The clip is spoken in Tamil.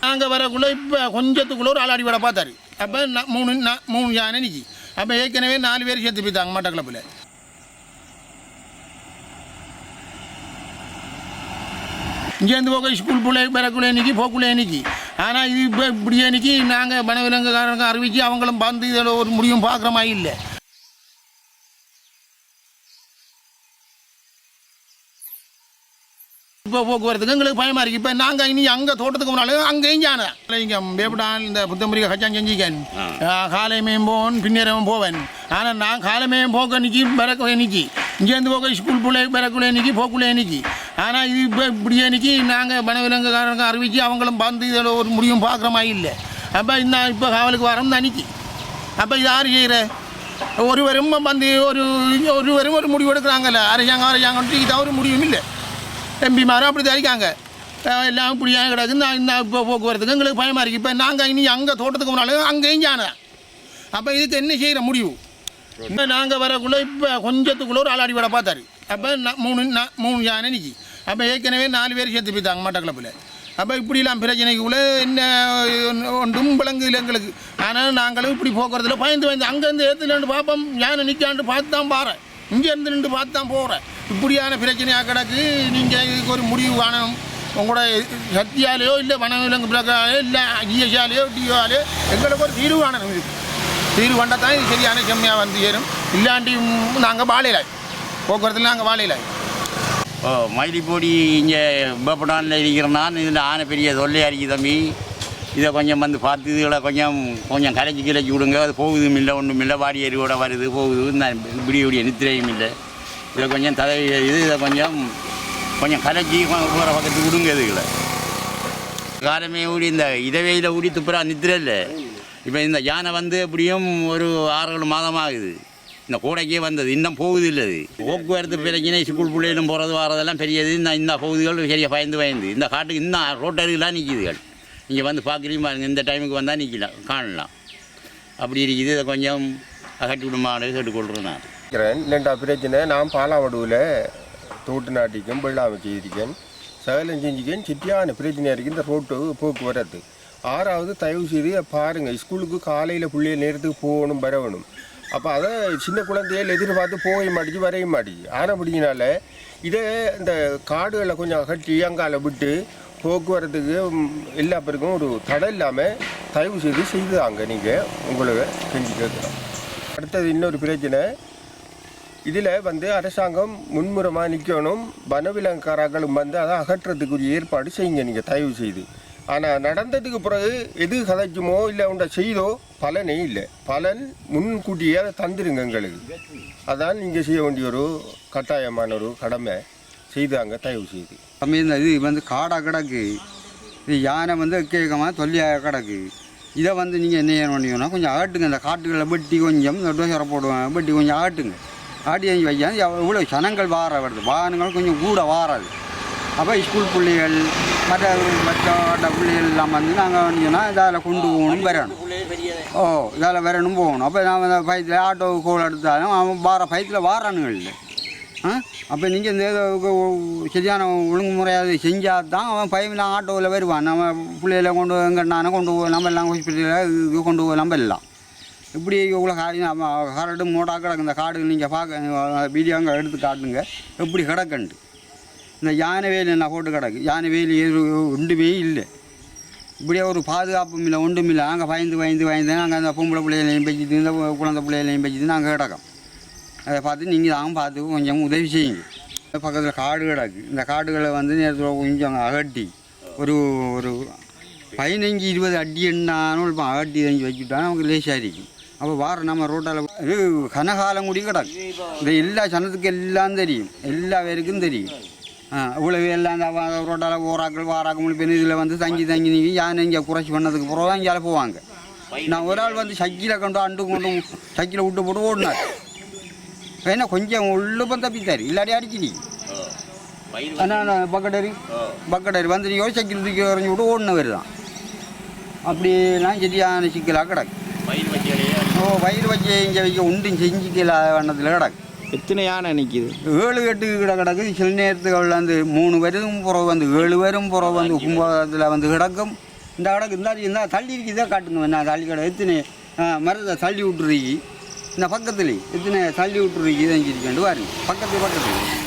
நாங்கள் வரக்குள்ளே இப்போ கொஞ்சத்துக்குள்ளே ஒரு ஆளாடி விட பார்த்தாரு. அப்போ மூணு நா- மூணு யானை நிக்கி. அப்போ ஏற்கனவே நாலு பேர் சேர்த்து போய்த்தாங்க மட்டக்களப்பில். இங்கேருந்து போக ஸ்கூல் பிள்ளை பிறக்குள்ளே நிற்கி போக்குள்ளே நிற்கி ஆனால் இது இப்போ இப்படியே நிற்கி நாங்கள் வனவிலங்குக்காரங்க அறிவித்து அவங்களும் வந்து இதில் ஒரு முடியும் பார்க்குற மாதிரி இல்லை. இப்போ போக்குவரத்துக்கு எங்களுக்கு பயமாக இருக்குது இப்போ நாங்கள் இனி அங்கே தோட்டத்துக்கு போனாலும் அங்கேயும் ஜான இங்கே வேப்படான் இந்த புத்தம்புரிக்க கச்சான் செஞ்சிக்கன். காலைமையும் போவன் பின்னேரவும் போவேன். ஆனால் நான் காலைமையும் போக்க நிற்கி பிறக்குள்ளே நிற்கி இங்கேருந்து போக ஸ்கூல் பிள்ளை பிறக்குள்ளே நிற்கி போக்குள்ளே நிற்கி ஆனால் இது இப்போ இப்படியே நிற்கி நாங்கள் வனவிலங்குக்காரங்க அறிவித்து அவங்களும் வந்து இதில் ஒரு முடிவும் பார்க்குற மாதிரி இல்லை. அப்போ இந்த இப்போ காவலுக்கு வரோம் தான் நிற்கி அப்போ இது யார் செய்கிற ஒருவரும் வந்து ஒரு ஒருவரும் ஒரு முடிவு எடுக்கிறாங்கல்ல. அரசாங்கம் அரசாங்கம் இது ஒரு முடிவும் இல்லை. எம்பிமாரும் அப்படி தரிக்காங்க எல்லாம் இப்படியா கிடக்கு. நான் இந்த இப்போ போக்குவரத்துக்கு எங்களுக்கு பயமாக இருக்குது இப்போ நாங்கள் இனி அங்கே தோட்டத்துக்கு போனாலும் அங்கேயும் ஜான அப்போ இதுக்கு என்ன செய்கிற முடிவு? இப்போ நாங்கள் வரக்குள்ளே இப்போ கொஞ்சத்துக்குள்ளே ஒரு ஆளாடி விட பார்த்தாரு. அப்போ மூணு மூணு யானை நிற்கி அப்போ ஏற்கனவே நாலு பேர் சேர்த்து போய்த்தாங்க மட்டக்களப்பில். அப்போ இப்படிலாம் பிரச்சனைக்குள்ளே என்ன ஒன்றும் விளங்குது எங்களுக்கு. ஆனால் நாங்களும் இப்படி போக்குறதுல பயந்து பயந்து அங்கேருந்து ஏற்றுலேருந்து பார்ப்போம். யானை நிற்காண்டு பார்த்து தான் பாறேன். இங்கேருந்து நின்று பார்த்து தான் போகிறேன் இப்படியான பிரச்சனையாக கிடக்கு. நீங்கள் இதுக்கு ஒரு முடிவு காணும். உங்களோட சக்தியாலேயோ இல்லை வனவிலங்கு பிரகாலையோ இல்லை ஜிஎஸ்ஆலையோ டிஓஆலையோ எங்களுக்கு ஒரு தீர்வு காணணும் இதுக்கு தீர்வு கண்டால் தான் இது சரியான செம்மையாக வந்து சேரும். இல்லாண்டி நாங்கள் வாழையில. போக்குவரத்தில் நாங்கள் வாழையில. ஓ மயிலிப்பொடி இங்கே வேப்படானில் இருக்கிற நான் இதில் ஆனை பெரிய தொல்லையாக இருக்குது தம்பி. இதை கொஞ்சம் வந்து பார்த்து இதுகளை கொஞ்சம் கொஞ்சம் கலைச்சி கிளைச்சி விடுங்க. அது போகுதும் இல்லை ஒன்றும் இல்லை. வாடி எரிவோட வருது போகுது இப்படி இப்படி நித்திரையும் இல்லை. இதை கொஞ்சம் தலை இது இதை கொஞ்சம் கொஞ்சம் கலைச்சி போகிற பக்கத்துக்கு விடுங்க இதுகளை. காலமே ஊடி இந்த இதவையில் ஊடி துப்புரா நித்திரை இல்லை. இப்போ இந்த யானை வந்து எப்படியும் ஒரு ஆறு ஏழு மாதம் ஆகுது. இந்த கூடைக்கே வந்தது இன்னும் போகுது இல்லை அது போக்குவரத்து பிரச்சனை ஸ்கூல் பிள்ளைகளும் போகிறது வரதெல்லாம் பெரியது. இந்த இந்த பகுதிகள் சரியாக பயந்து பயந்து. இந்த காட்டுக்கு இன்னும் ரோட்டருக்குலாம் நிற்கிதுகள் இங்கே. வந்து பார்க்குறீங்க பாருங்க இந்த டைமுக்கு வந்தால் நிற்கலாம் காணலாம். அப்படி இருக்குது. இதை கொஞ்சம் அகட்டி விடுமாறு கேட்டுக்கொள்கிறேன் நான். இல்லைண்டா பிரச்சனை. நான் பாலாவடுவில் தோட்டு நாட்டிக்கும் வெள்ளாமை செய்திருக்கேன். சகலம் செஞ்சுக்கேன். சிட்டியான பிரச்சனையாக இருக்குது இந்த ரோட்டு போக்குவரத்து. ஆறாவது தயவு செய்து பாருங்கள் ஸ்கூலுக்கு காலையில் பிள்ளைய நேரத்துக்கு போகணும் வரவணும் அப்போ அதை சின்ன குழந்தைகள் எதிர்பார்த்து போக மாட்டேச்சு வரைய மாட்டேச்சு ஆனப்படினால இதை இந்த காடுகளை கொஞ்சம் அகற்றி அங்கால விட்டு போக்குவரத்துக்கு எல்லா பேருக்கும் ஒரு தடை இல்லாமல் தயவு செய்து செய்தாங்க நீங்கள் உங்களை செஞ்சு கேட்குறோம் அடுத்தது இன்னொரு பிரச்சனை. இதில் வந்து அரசாங்கம் முன்முறமாக நிற்கணும் வனவிலங்குக்காரர்களும் வந்து அதை அகற்றத்துக்குரிய ஏற்பாடு செய்யுங்க நீங்கள் தயவு செய்து. ஆனால் நடந்ததுக்கு பிறகு எது கதைக்குமோ இல்லை உண்டை செய்தோ பலனே இல்லை. பலன் முன்கூட்டியே அதை தந்துருங்க எங்களுக்கு. அதான் நீங்கள் செய்ய வேண்டிய ஒரு கட்டாயமான ஒரு கடமை. செய்தாங்க தயவு செய்து. சமயம் இது வந்து காடாக கிடக்கு. இது யானை வந்து கேட்கமா தொல்லியாக கிடக்கு. இதை வந்து நீங்கள் என்ன பண்ணீங்கன்னா கொஞ்சம் ஆட்டுங்க. இந்த காட்டுகளை வெட்டி கொஞ்சம் டோசரை போடுவேன் வெட்டி கொஞ்சம் ஆட்டுங்க. ஆட்டி வாங்கி வைக்காது இவ்வளோ சனங்கள் வார வருது. வாகனங்கள் கொஞ்சம் கூட வாராது. அப்போ ஸ்கூல் பிள்ளைகள் மற்ற மற்ற பிள்ளைகள் எல்லாம் வந்து நாங்கள் வந்தீங்கன்னா இதில் கொண்டு போகணும் வரணும். ஓ இதில் வரணும் போகணும். அப்போ நான் வந்து பயத்தில் ஆட்டோ கோல் எடுத்தாலும் அவன் வார பயத்தில் வாரானுங்க இல்லை. ஆ? அப்போ நீங்கள் இந்த சரியான ஒழுங்குமுறையாக செஞ்சால் தான் அவன் பயமில்லாம் ஆட்டோவில் வருவான். நம்ம பிள்ளைகளை கொண்டு எங்கன்னா கொண்டு நம்ம எல்லாம் ஹாஸ்பிட்டலில் இது கொண்டு நம்ம எல்லாம். இப்படி இவ்வளோ காரியம் கரடு மூடாக கிடக்கு. இந்த காடு நீங்கள் பார்க்க வீடியோ அங்கே எடுத்து காட்டுங்க. எப்படி கிடக்குண்டு இந்த யானை வேலி என்ன போட்டு கிடக்கு. யானை வேலி ஒன்றுமே இல்லை. இப்படியே ஒரு பாதுகாப்பும் இல்லை ஒன்றும் இல்லை. நாங்கள் பயந்து பயந்து பயந்து நாங்கள் அந்த பொம்பளை பிள்ளைகளையும் பச்சிட்டு இந்த குழந்தை பிள்ளைகளையும் பச்சிட்டு நாங்கள் கிடக்கோம். அதை பார்த்து நீங்கள் தான் பார்த்து கொஞ்சம் உதவி செய்யுங்க. பக்கத்தில் காடு கிடக்கு. இந்த காடுகளை வந்து நேரத்தில் கொஞ்சம் அகட்டி ஒரு ஒரு பதினஞ்சு இருபது அடி எண்ணாலும் இப்போ அகட்டி தங்கி வச்சுட்டா நமக்கு லேசாக இருக்கும். அப்போ வார நம்ம ரோட்டில் இது கனகாலம் கூடி கிடக்கு இந்த எல்லா சனத்துக்கு எல்லாம் தெரியும் எல்லா பேருக்கும் தெரியும் ஆ இவ்வளவு எல்லாம் அந்த வா- ரோட்டால் ஓராக்கள் வாராக்கள் மொழி இதில் வந்து தங்கி தங்கி நீங்கி யானை இங்கே குறைச்சி பண்ணதுக்கு பிறகு தான் இங்கே போவாங்க நான் ஒரு ஆள் வந்து சக்கியில் கொண்டு அண்டு கொண்டு சக்கியில் விட்டு போட்டு ஓடினார் என்ன கொஞ்சம் உள்ளுப்பம் தப்பித்தார் தப்பித்தாரு இல்லாடி அடிச்சு ஆனால் பக்கடரி பக்கடரி வந்து நீ யோசிச்சு தூக்கி எறிஞ்சு விட்டு ஓடினவர் தான் அப்படிலாம் சரியான சிக்கலாக கிடக்கு வயிறு வச்சு இங்கே வைக்க ஒன்றும் செஞ்சிக்கல வண்ணத்தில் கிடக்கு. எத்தனை யானை நிற்கிது ஏழு எட்டு கிட கிடக்கு. சில நேரத்துக்கு வந்து மூணு பேரும் புறவு வந்து ஏழு பேரும் புறவு வந்து கும்பகத்தில் வந்து கிடக்கும். இந்த கடக்கு இந்த இந்த தள்ளி இருக்கு இதை காட்டுங்க. நான் தள்ளி கடை எத்தனை மரத்தை தள்ளி விட்டுருக்கி. இந்த பக்கத்துலேயே எத்தனை தள்ளி விட்டுருக்கி இதை இருக்கேன் பாருங்க பக்கத்து பக்கத்துல